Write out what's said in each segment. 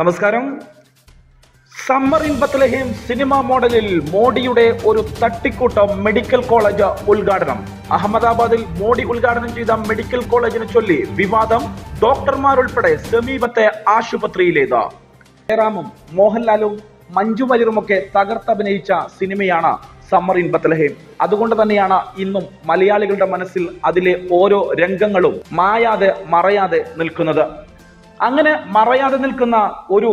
നമസ്കാരം. Summer in ബത്ലഹീം cinema മോഡലിൽ മോഡിയുടെ ഒരു തട്ടിക്കൂട്ടം മെഡിക്കൽ കോളേജ് ഉദ്ഘാടനം. അഹമ്മദാബാദിൽ മോഡി ഉദ്ഘാടനം ചെയ്ത മെഡിക്കൽ കോളേജിനെ ചൊല്ലി വിവാദം ഡോക്ടർമാരുൾപ്പെടെ സമീപത്തെ ആശുപത്രിയിലേത്. ജയറാമും മോഹൻലാലും മഞ്ജു വാര്യറുമൊക്കെ തകർത്തഭിനയിച്ച സിനിമയാണ് സമ്മർ ഇൻ ബത്ലഹേം അതുകൊണ്ട് തന്നെയാണ് ഇന്നും മലയാളികളുടെ മനസ്സിൽ അതിലെ ഓരോ രംഗങ്ങളും മായാതെ മറയാതെ നിൽക്കുന്നത്. അങ്ങനെ മറയാതെ നിൽക്കുന്ന ഒരു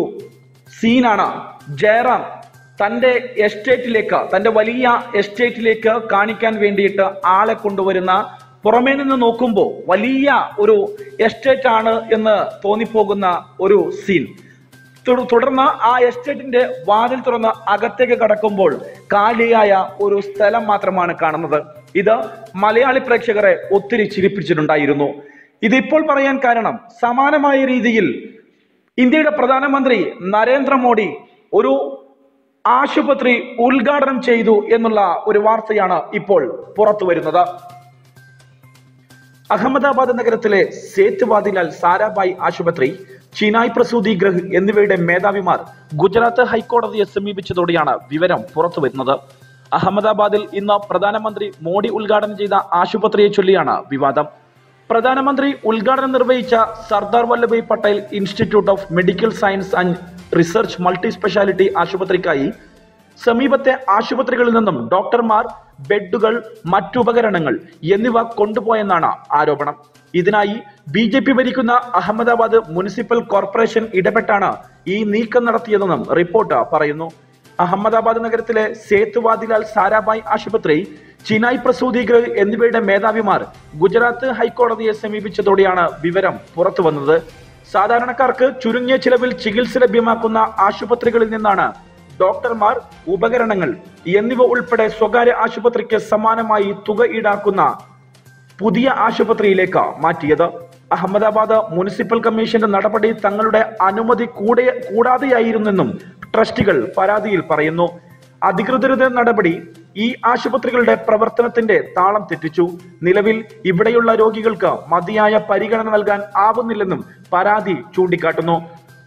സീനാണ് ജയറാം തന്റെ എസ്റ്റേറ്റിലേക്ക് തന്റെ വലിയ എസ്റ്റേറ്റിലേക്ക് കാണിക്കാൻ വേണ്ടിയിട്ട് ആളെ കൊണ്ടുവരുന്ന പുറമേ നിന്ന് നോക്കുമ്പോൾ വലിയ ഒരു എസ്റ്റേറ്റ് ആണ് എന്ന് തോന്നിപ്പോകുന്ന ഒരു സീൻ. തുടർന്ന് ആ എസ്റ്റേറ്റിന്റെ വാതിൽ തുറന്ന് അകത്തേക്ക് കടക്കുമ്പോൾ കാലിയായ ഒരു സ്ഥലം മാത്രമാണ് കാണുന്നത്. ഇത് മലയാളി പ്രേക്ഷകരെ ഒത്തിരി ചിരിപ്പിച്ചിട്ടുണ്ടായിരുന്നു. ഇതിപ്പോൾ പറയാൻ കാരണം സമാനമായ രീതിയിൽ ഇന്ത്യയുടെ പ്രധാനമന്ത്രി നരേന്ദ്രമോദി ഒരു ആശുപത്രി ഉദ്ഘാടനം ചെയ്തു എന്നുള്ള ഒരു വാർത്തയാണ് ഇപ്പോൾ പുറത്തു വരുന്നത്. അഹമ്മദാബാദ് നഗരത്തിലെ സേത്വാദിലാൽ സാരാഭായ് ആശുപത്രി ചിനായ് പ്രസൂതി ഗ്രഹ് എന്നിവയുടെ മേധാവിമാർ ഗുജറാത്ത് ഹൈക്കോടതിയെ സമീപിച്ചതോടെയാണ് വിവരം പുറത്തു വരുന്നത്. അഹമ്മദാബാദിൽ ഇന്ന് പ്രധാനമന്ത്രി മോഡി ഉദ്ഘാടനം ചെയ്ത ആശുപത്രിയെ ചൊല്ലിയാണ് വിവാദം. പ്രധാനമന്ത്രി ഉദ്ഘാടനം നിർവഹിച്ച Sardar Vallabhbhai Patel institute of medical science and research multi speciality ആശുപത്രിക്കായി സമീപത്തെ ആശുപത്രികളിൽ നിന്നും ഡോക്ടർമാർ ബെഡുകൾ മറ്റുപകരണങ്ങൾ എന്നിവ കൊണ്ടുപോയെന്നാണ് ആരോപണം. ഇതിനായി ബി ജെ പി ഭരിക്കുന്ന അഹമ്മദാബാദ് മുനിസിപ്പൽ കോർപ്പറേഷൻ ഇടപെട്ടാണ് ഈ നീക്കം നടത്തിയതെന്നും റിപ്പോർട്ട് പറയുന്നു. അഹമ്മദാബാദ് നഗരത്തിലെ സേത്തുവാദിലാൽ സാരാഭായ് ആശുപത്രി ചിനായ് പ്രസൂതികൾ എന്നിവയുടെ മേധാവിമാർ ഗുജറാത്ത് ഹൈക്കോടതിയെ സമീപിച്ചതോടെയാണ് വിവരം പുറത്തുവന്നത്. സാധാരണക്കാർക്ക് ചുരുങ്ങിയ ചിലവിൽ ചികിത്സ ലഭ്യമാക്കുന്ന ആശുപത്രികളിൽ നിന്നാണ് ഡോക്ടർമാർ ഉപകരണങ്ങൾ എന്നിവ ഉൾപ്പെടെ സ്വകാര്യ ആശുപത്രിക്ക് സമാനമായി തുക ഈടാക്കുന്ന പുതിയ ആശുപത്രിയിലേക്ക് മാറ്റിയത്. അഹമ്മദാബാദ് മുനിസിപ്പൽ കമ്മീഷന്റെ നടപടി തങ്ങളുടെ അനുമതി കൂടെ കൂടാതെയായിരുന്നെന്നും ട്രസ്റ്റികൾ പരാതിയിൽ പറയുന്നു. അധികൃതരുടെ നടപടി ഈ ആശുപത്രികളുടെ പ്രവർത്തനത്തിന്റെ താളം തെറ്റിച്ചു. നിലവിൽ ഇവിടെയുള്ള രോഗികൾക്ക് മതിയായ പരിഗണന നൽകാൻ ആവുന്നില്ലെന്നും പരാതി ചൂണ്ടിക്കാട്ടുന്നു.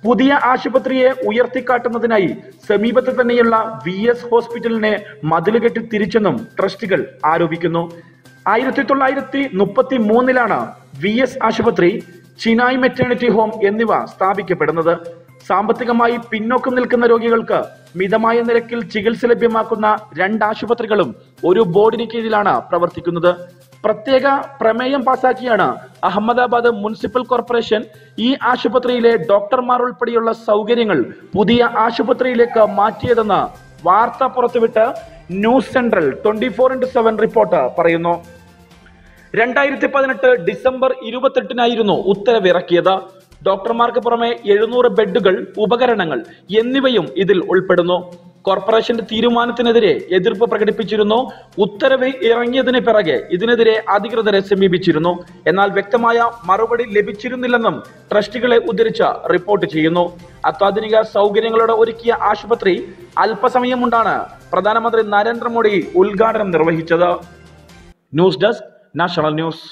പുതിയ ആശുപത്രിയെ ഉയർത്തിക്കാട്ടുന്നതിനായി സമീപത്ത് തന്നെയുള്ള വി എസ് ഹോസ്പിറ്റലിനെ മതിലുകെട്ടി തിരിച്ചെന്നും ട്രസ്റ്റികൾ ആരോപിക്കുന്നു. ആയിരത്തി തൊള്ളായിരത്തി മുപ്പത്തി മൂന്നിലാണ് വി എസ് ആശുപത്രി ചിനായ് മെറ്റേണിറ്റി ഹോം എന്നിവ സ്ഥാപിക്കപ്പെടുന്നത്. സാമ്പത്തികമായി പിന്നോക്കം നിൽക്കുന്ന രോഗികൾക്ക് മിതമായ നിരക്കിൽ ചികിത്സ ലഭ്യമാക്കുന്ന രണ്ട് ആശുപത്രികളും ഒരു ബോർഡിന് കീഴിലാണ് പ്രവർത്തിക്കുന്നത്. പ്രത്യേക പ്രമേയം പാസാക്കിയാണ് അഹമ്മദാബാദ് മുനിസിപ്പൽ കോർപ്പറേഷൻ ഈ ആശുപത്രിയിലെ ഡോക്ടർമാർ ഉൾപ്പെടെയുള്ള സൗകര്യങ്ങൾ പുതിയ ആശുപത്രിയിലേക്ക് മാറ്റിയതെന്ന് വാർത്ത പുറത്തുവിട്ട് news central twenty four into seven report പറയുന്നു. രണ്ടായിരത്തി പതിനെട്ട് ഡിസംബർ ഇരുപത്തെട്ടിനായിരുന്നു ഉത്തരവ് ഇറക്കിയത് ഡോക്ടർമാർക്ക് പുറമെ എഴുന്നൂറ് ബെഡുകൾ ഉപകരണങ്ങൾ എന്നിവയും ഇതിൽ ഉൾപ്പെടുന്നു. കോർപ്പറേഷന്റെ തീരുമാനത്തിനെതിരെ എതിർപ്പ് പ്രകടിപ്പിച്ചിരുന്നു. ഉത്തരവ് ഇറങ്ങിയതിന് പിറകെ ഇതിനെതിരെ അധികൃതരെ സമീപിച്ചിരുന്നു. എന്നാൽ വ്യക്തമായ മറുപടി ലഭിച്ചിരുന്നില്ലെന്നും ട്രസ്റ്റികളെ ഉദ്ധരിച്ച റിപ്പോർട്ട് ചെയ്യുന്നു. അത്യാധുനിക സൗകര്യങ്ങളോടെ ഒരുക്കിയ ആശുപത്രി അല്പസമയം കൊണ്ടാണ് പ്രധാനമന്ത്രി നരേന്ദ്രമോദി ഉദ്ഘാടനം നിർവഹിച്ചത്. News desk national news.